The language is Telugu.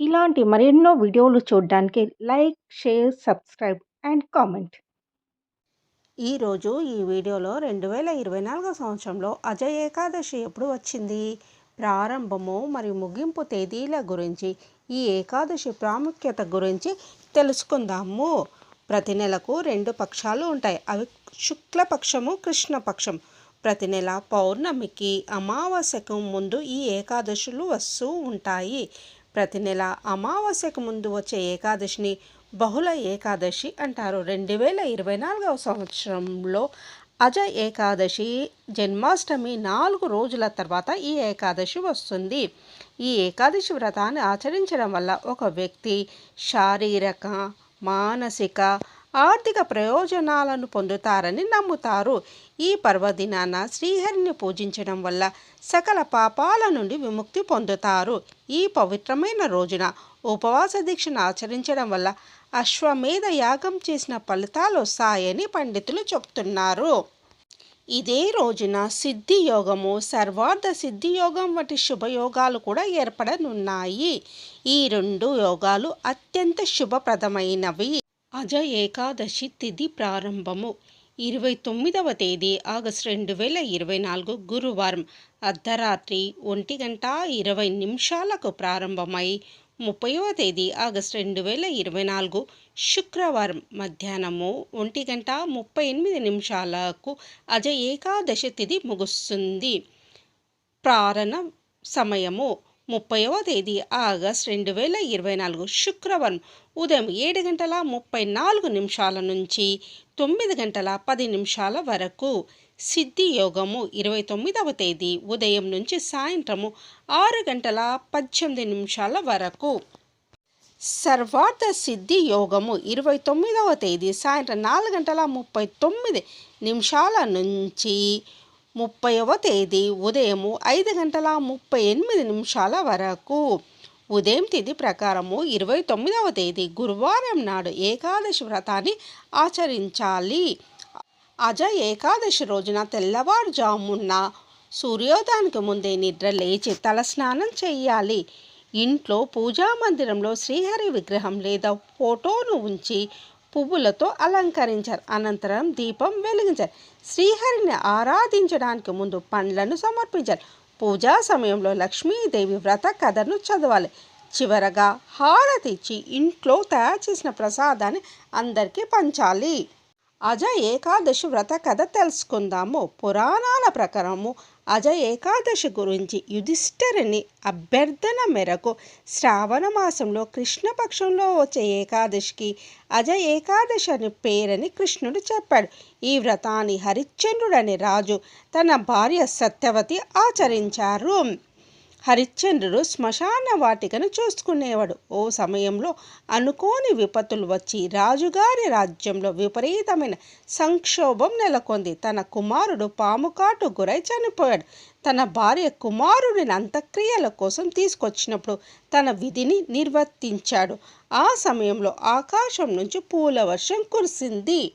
ఇలాంటి మరెన్నో వీడియోలు చూడడానికి like, share, subscribe and comment. ఈరోజు ఈ వీడియోలో రెండు వేల ఇరవై నాలుగో సంవత్సరంలో అజయ్ ఏకాదశి ఎప్పుడు వచ్చింది? ప్రారంభము మరియు ముగింపు తేదీల గురించి ఈ ఏకాదశి ప్రాముఖ్యత గురించి తెలుసుకుందాము. ప్రతి నెలకు రెండు పక్షాలు ఉంటాయి. అవి శుక్లపక్షము కృష్ణపక్షం ప్రతి నెల పౌర్ణమికి అమావాస్యకు ముందు ఈ ఏకాదశులు వస్తూ ఉంటాయి. ప్రతి నెల అమావాస్యకు ముందు వచ్చే ఏకాదశిని బహుళ ఏకాదశి అంటారు. రెండు వేల ఇరవై నాలుగవ సంవత్సరంలో అజ ఏకాదశి జన్మాష్టమి నాలుగు రోజుల తర్వాత ఈ ఏకాదశి వస్తుంది. ఈ ఏకాదశి వ్రతాన్ని ఆచరించడం వల్ల ఒక వ్యక్తి శారీరక మానసిక ఆర్థిక ప్రయోజనాలను పొందుతారని నమ్ముతారు. ఈ పర్వదినాన శ్రీహరిని పూజించడం వల్ల సకల పాపాల నుండి విముక్తి పొందుతారు. ఈ పవిత్రమైన రోజున ఉపవాస దీక్షను ఆచరించడం వల్ల అశ్వమేధ యాగం చేసిన ఫలితాలు వస్తాయని పండితులు చెప్తున్నారు. ఇదే రోజున సిద్ధి యోగము సర్వార్థ సిద్ధి యోగం వంటి శుభయోగాలు కూడా ఏర్పడనున్నాయి. ఈ రెండు యోగాలు అత్యంత శుభప్రదమైనవి. అజ ఏకాదశి తిథి ప్రారంభము. ఇరవై తొమ్మిదవ తేదీ ఆగస్టు రెండు వేల ఇరవై నాలుగు గురువారం అర్ధరాత్రి ఒంటి గంట ఇరవై నిమిషాలకు ప్రారంభమై ముప్పైవ తేదీ ఆగస్టు రెండు వేల ఇరవై నాలుగు శుక్రవారం మధ్యాహ్నము ఒంటి గంట ముప్పై ఎనిమిది నిమిషాలకు అజ ఏకాదశి తిథి ముగుస్తుంది. ప్రారణ సమయము ముప్పైవ తేదీ ఆగస్ట్ రెండు వేల ఇరవై నాలుగు శుక్రవారం ఉదయం ఏడు గంటల ముప్పై నాలుగు నిమిషాల నుంచి తొమ్మిది గంటల పది నిమిషాల వరకు సిద్ధి యోగము ఇరవై తొమ్మిదవ తేదీ ఉదయం నుంచి సాయంత్రము ఆరు గంటల పద్దెనిమిది నిమిషాల వరకు. సర్వార్థ సిద్ధి యోగము ఇరవై తొమ్మిదవ తేదీ సాయంత్రం నాలుగు గంటల ముప్పై తొమ్మిది నిమిషాల నుంచి ముప్పైవ తేదీ ఉదయము ఐదు గంటల ముప్పై ఎనిమిది నిమిషాల వరకు. ఉదయం తిథి ప్రకారము ఇరవై తొమ్మిదవ తేదీ గురువారం నాడు ఏకాదశి వ్రతాన్ని ఆచరించాలి. అజ ఏకాదశి రోజున తెల్లవారుజామున్న సూర్యోదయానికి ముందే నిద్ర లేచి తలస్నానం చేయాలి. ఇంట్లో పూజా మందిరంలో శ్రీహరి విగ్రహం లేదా ఫోటోను ఉంచి పువ్వులతో అలంకరించారు. అనంతరం దీపం వెలిగించారు. శ్రీహరిని ఆరాధించడానికి ముందు పండ్లను సమర్పించారు. పూజా సమయంలో లక్ష్మీదేవి వ్రత కథను చదవాలి. చివరగా హారతి ఇచ్చి ఇంట్లో తయారు చేసిన ప్రసాదాన్ని అందరికీ పంచాలి. అజ ఏకాదశి వ్రత కథ తెలుసుకుందాము. పురాణాల ప్రకారము అజ ఏకాదశి గురించి యుధిష్ఠరుని అభ్యర్థన మేరకు శ్రావణ మాసంలో కృష్ణపక్షంలో వచ్చే ఏకాదశికి అజ ఏకాదశి అని పేరని కృష్ణుడు చెప్పాడు. ఈ వ్రతాన్ని హరిశ్చంద్రుడని రాజు తన భార్య సత్యవతి ఆచరించారు. హరిశ్చంద్రుడు శ్మశాన వాటికను చూసుకునేవాడు. ఓ సమయంలో అనుకోని విపత్తులు వచ్చి రాజుగారి రాజ్యంలో విపరీతమైన సంక్షోభం నెలకొంది. తన కుమారుడు పాముకాటు గురై చనిపోయాడు. తన భార్య కుమారుడిని అంత్యక్రియల కోసం తీసుకొచ్చినప్పుడు తన విధిని నిర్వర్తించాడు. ఆ సమయంలో ఆకాశం నుంచి పూల వర్షం కురిసింది.